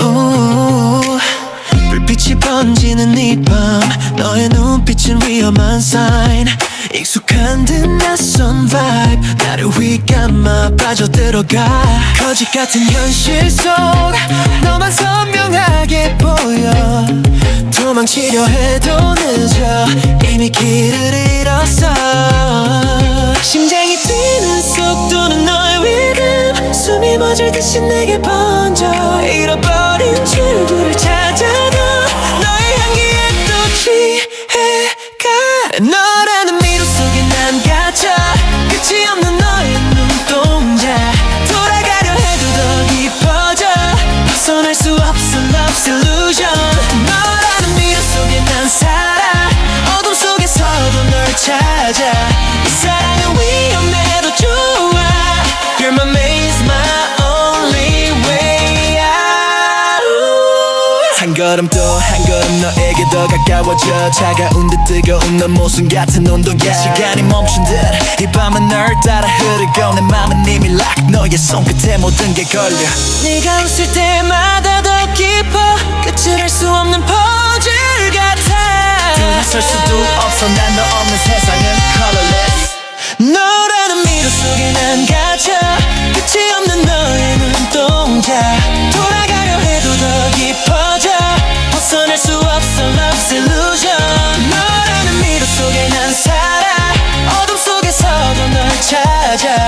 오, 불빛이 번지는 이밤 너의 눈빛은 위험한 sign. 익숙한 듯 낯선 vibe 나를 휘감아 빠져들어가. 거짓 같은 현실 속 너만 선명하게 보여 도망치려 해도 늦어. 이미 길을 잃었어. 심장이 뛰는 속도는 너의 리듬 숨이 멎을 듯이 내게 번져. 잃어버린 걸음 또 한 걸음 너에게 더 가까워져. 차가운 듯 뜨거운 넌 모순 같은 온도야 시간이 멈춘 듯이 밤은 널 따라 흐르고 내 맘은 이미 lock 너의 손끝에 모든 게 걸려. 네가 웃을 때마다 더 깊어 끝을 알 수 없는 퍼즐 같아. 둘이설 수도 없어. 난너 家家。